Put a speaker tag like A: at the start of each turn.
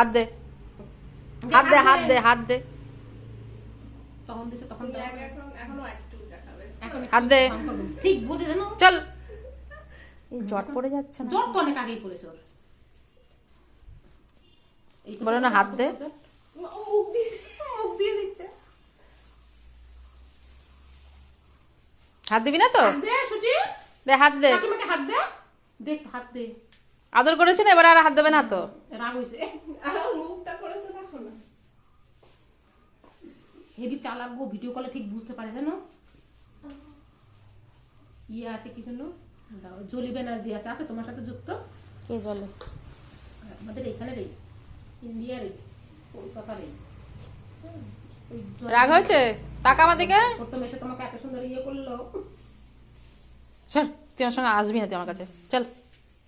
A: হাত দে। হাত দে হাত দে হাত দে।
B: তখন দিছে তখন
C: তুমি
B: দেওয়া
C: এক-
B: হবে।
C: এখন- এখনও একটু দেখাবে।
A: হাত দে।
B: ঠিক বুঝে জানো?
A: চল। এই জট পড়ে যাচ্ছে না।
B: জ্বর তো অনেক আগেই পড়েছে ওর।
A: বলো না, হাত দে।
C: মুখ দিয়ে মুখ দিয়ে দিচ্ছে।
A: হাত দিবি না তো?
B: দে
A: হাত দে।
B: হাত দে। দেখ হাত দে।
A: আদর করেছি না এবার আর হাত দেবে না তো?
B: রাগ হয়েছে
C: মুখটা করেছে দেখো না
B: হেভি চালাক গো ভিডিও কলে ঠিক বুঝতে পারে জানো? ইয়ে আছে কি জন্য জলি ব্যানার্জি আছে। আছে তোমার সাথে যুক্ত?
A: কে জলে?
B: আমাদের এখানে রে ইন্ডিয়ার কলকাতার
A: রাগ হয়েছে? টাকা আমার দিকে।
B: প্রথম এসে তোমাকে এত সুন্দর ইয়ে করল।
A: চল তুই আমার সঙ্গে আসবি না তুই আমার কাছে। চল।